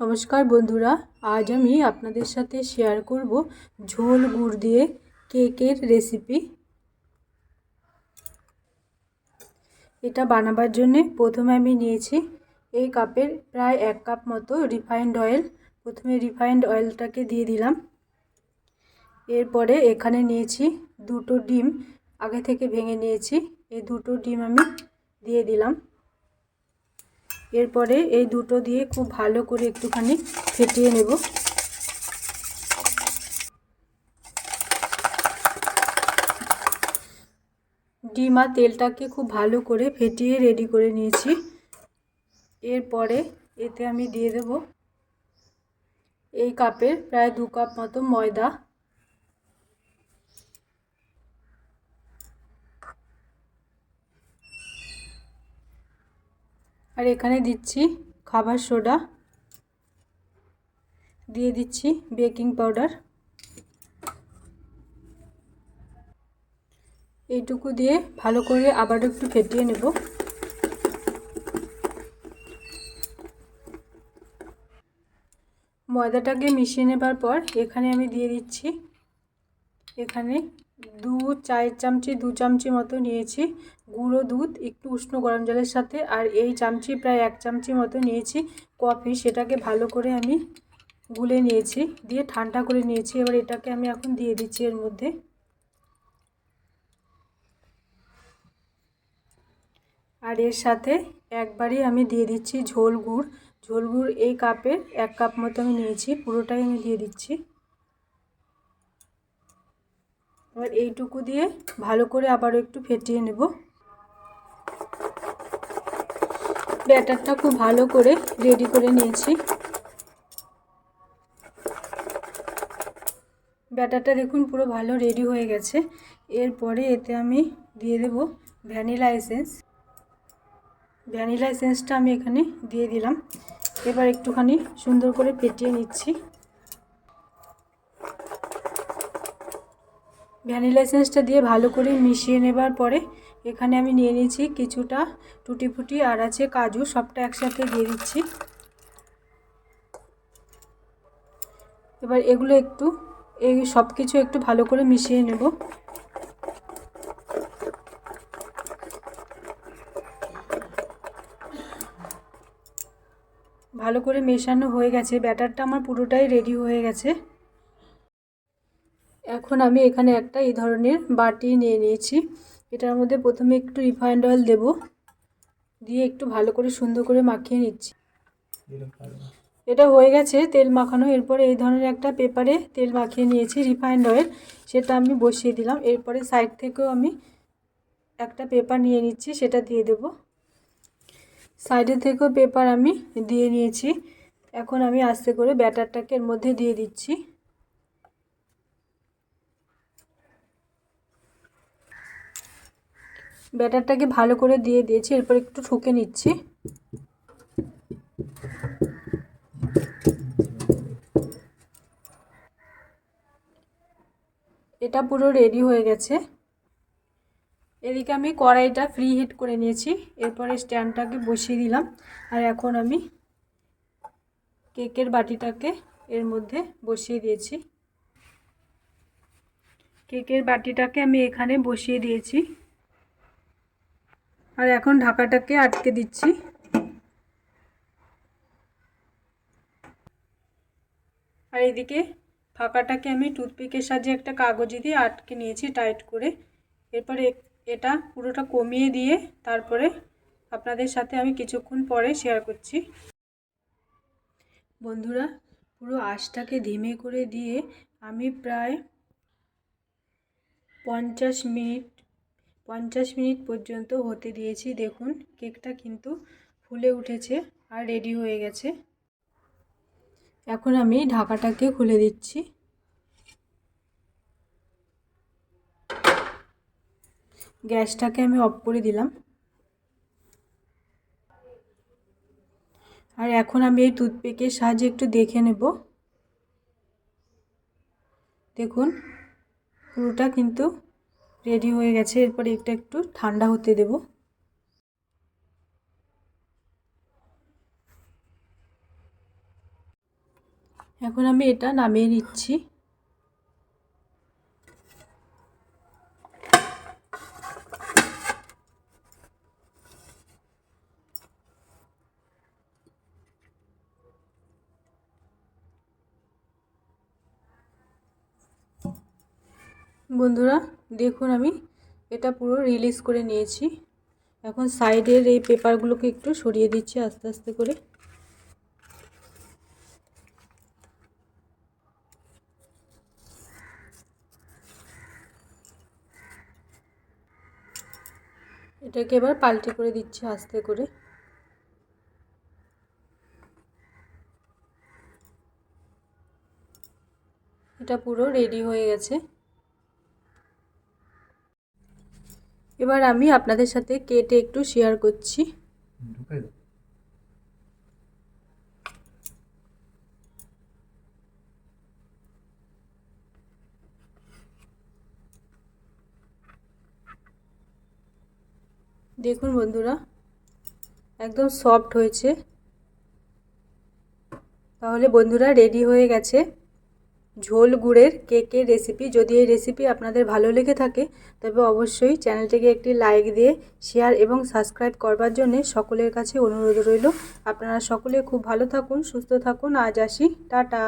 নমস্কার বন্ধুরা, আজ আমি আপনাদের সাথে শেয়ার করব ঝোল গুড় দিয়ে কেকের রেসিপি এটা বানাবার জন্যে প্রথমে আমি নিয়েছি এই কাপের প্রায় এক কাপ মতো রিফাইন্ড অয়েল প্রথমে রিফাইন্ড অয়েলটাকে দিয়ে দিলাম। এরপরে এখানে নিয়েছি দুটো ডিম, আগে থেকে ভেঙে নিয়েছি। এই দুটো ডিম আমি দিয়ে দিলাম। এরপরে এই দুটো দিয়ে খুব ভালো করে একটুখানি ফেটিয়ে নেব। ডিম আর তেলটাকে খুব ভালো করে ফেটিয়ে রেডি করে নিয়েছি। এরপরে এতে আমি দিয়ে দেব এই কাপের প্রায় দু কাপ মতো ময়দা। আর এখানে দিচ্ছি খাবার সোডা। দিয়ে দিচ্ছি বেকিং পাউডার। এইটুকু দিয়ে ভালো করে আবার একটু ফেটিয়ে নেব। ময়দাটাকে মিশিয়ে নেবার পর এখানে আমি দিয়ে দিচ্ছি, এখানে দু চায়ের চামচি, দু চামচি মতো নিয়েছি গুঁড়ো দুধ, একটু উষ্ণ গরম জলের সাথে, আর এই চামচি প্রায় এক চামচি মতো নিয়েছি কফি। সেটাকে ভালো করে আমি গুলে নিয়েছি, দিয়ে ঠান্ডা করে নিয়েছি। এবার এটাকে আমি এখন দিয়ে দিচ্ছি এর মধ্যে। আর এর সাথে একবারই আমি দিয়ে দিচ্ছি ঝোল গুড়। ঝোল গুড় এই কাপের এক কাপ মতো আমি নিয়েছি, পুরোটাই আমি দিয়ে দিচ্ছি। এবার এইটুকু দিয়ে ভালো করে আবারও একটু ফেটিয়ে নেব। ব্যাটারটা খুব ভালো করে রেডি করে নিয়েছি। ব্যাটারটা দেখুন পুরো ভালো রেডি হয়ে গেছে। এরপরে এতে আমি দিয়ে দেব ভ্যানিলা এসেন্স। ভ্যানিলা এসেন্সটা আমি এখানে দিয়ে দিলাম। এবার একটুখানি সুন্দর করে ফেটিয়ে নিচ্ছি। ভ্যানিলা এসেন্সটা দিয়ে ভালো করে মিশিয়ে নেবার পরে এখানে আমি নিয়ে নিয়েছি কিছুটা টুটি ফুটি আর আছে কাজু, সবটা একসাথে দিয়ে দিচ্ছি। এবার এগুলো একটু, এই সব কিছু একটু ভালো করে মিশিয়ে নেব। ভালো করে মেশানো হয়ে গেছে, ব্যাটারটা আমার পুরোটাই রেডি হয়ে গেছে। এখন আমি এখানে একটা এই ধরনের বাটি নিয়ে নিয়েছি। এটার মধ্যে প্রথমে একটু রিফাইন্ড অয়েল দেব। দিয়ে একটু ভালো করে সুন্দর করে মাখিয়ে নিচ্ছি। এটা হয়ে গেছে, তেল মাখানো। এরপরে এই ধরনের একটা পেপারে তেল মাখিয়ে নিয়েছি, রিফাইন্ড অয়েল। সেটা আমি বসিয়ে দিলাম। এরপরে সাইড থেকেও আমি একটা পেপার নিয়ে নিচ্ছি, সেটা দিয়ে দেব। সাইডে থেকেও পেপার আমি দিয়ে নিয়েছি। এখন আমি আস্তে করে ব্যাটারটাকে এর মধ্যে দিয়ে দিচ্ছি। ব্যাটারটাকে ভালো করে দিয়ে দিয়েছি, এরপর একটু ঠুকে নিচ্ছি। এটা পুরো রেডি হয়ে গেছে। এদিকে আমি কড়াইটা ফ্রি হিট করে নিয়েছি, এরপরে স্ট্যান্ডটাকে বসিয়ে দিলাম। আর এখন আমি কেকের বাটিটাকে এর মধ্যে বসিয়ে দিয়েছি। কেকের বাটিটাকে আমি এখানে বসিয়ে দিয়েছি। আর এখন ঢাকাটাকে আটকে দিচ্ছি। আর এদিকে ফাঁকাটাকে আমি টুথপিকের সাহায্যে একটা কাগজে দিয়ে আটকে নিয়েছি টাইট করে। এরপরে এটা পুরোটা কমিয়ে দিয়ে তারপরে আপনাদের সাথে আমি কিছুক্ষণ পরে শেয়ার করছি। বন্ধুরা, পুরো আঁশটাকে ধিমে করে দিয়ে আমি প্রায় পঞ্চাশ মিনিট পঞ্চাশ মিনিট পর্যন্ত হতে দিয়েছি। দেখুন, কেকটা কিন্তু ফুলে উঠেছে আর রেডি হয়ে গেছে। এখন আমি ঢাকাটাকে খুলে দিচ্ছি। গ্যাসটাকে আমি অফ করে দিলাম। আর এখন আমি এই টুথপিকের সাহায্যে একটু দেখে নেব। দেখুন, পুরোটা কিন্তু রেডি হয়ে গেছে এরপরে এটা একটু ঠান্ডা হতে দেব। এখন আমি এটা নামিয়ে নিচ্ছি। বন্ধুরা, দেখুন আমি এটা পুরো রিলিজ করে নিয়েছি। এখন সাইডের এই পেপারগুলোকে একটু সরিয়ে দিচ্ছি আস্তে আস্তে করে। এটাকে এবার পাল্টে করে দিচ্ছি আস্তে করে। এটা পুরো রেডি হয়ে গেছে। এবার আমি আপনাদের সাথে কেটে একটু শেয়ার করছি। দেখুন বন্ধুরা একদম সফট হয়েছে। তাহলে বন্ধুরা রেডি হয়ে গেছে। ঝোল গুড়ের কেকের রেসিপি যদি এই রেসিপি আপনাদের ভালো লেগে থাকে, তবে অবশ্যই চ্যানেলটিকে একটি লাইক দিয়ে শেয়ার এবং সাবস্ক্রাইব করবার জন্য সকলের কাছে অনুরোধ রইল। আপনারা সকলে খুব ভালো থাকুন, সুস্থ থাকুন। আজ আসি। টাটা।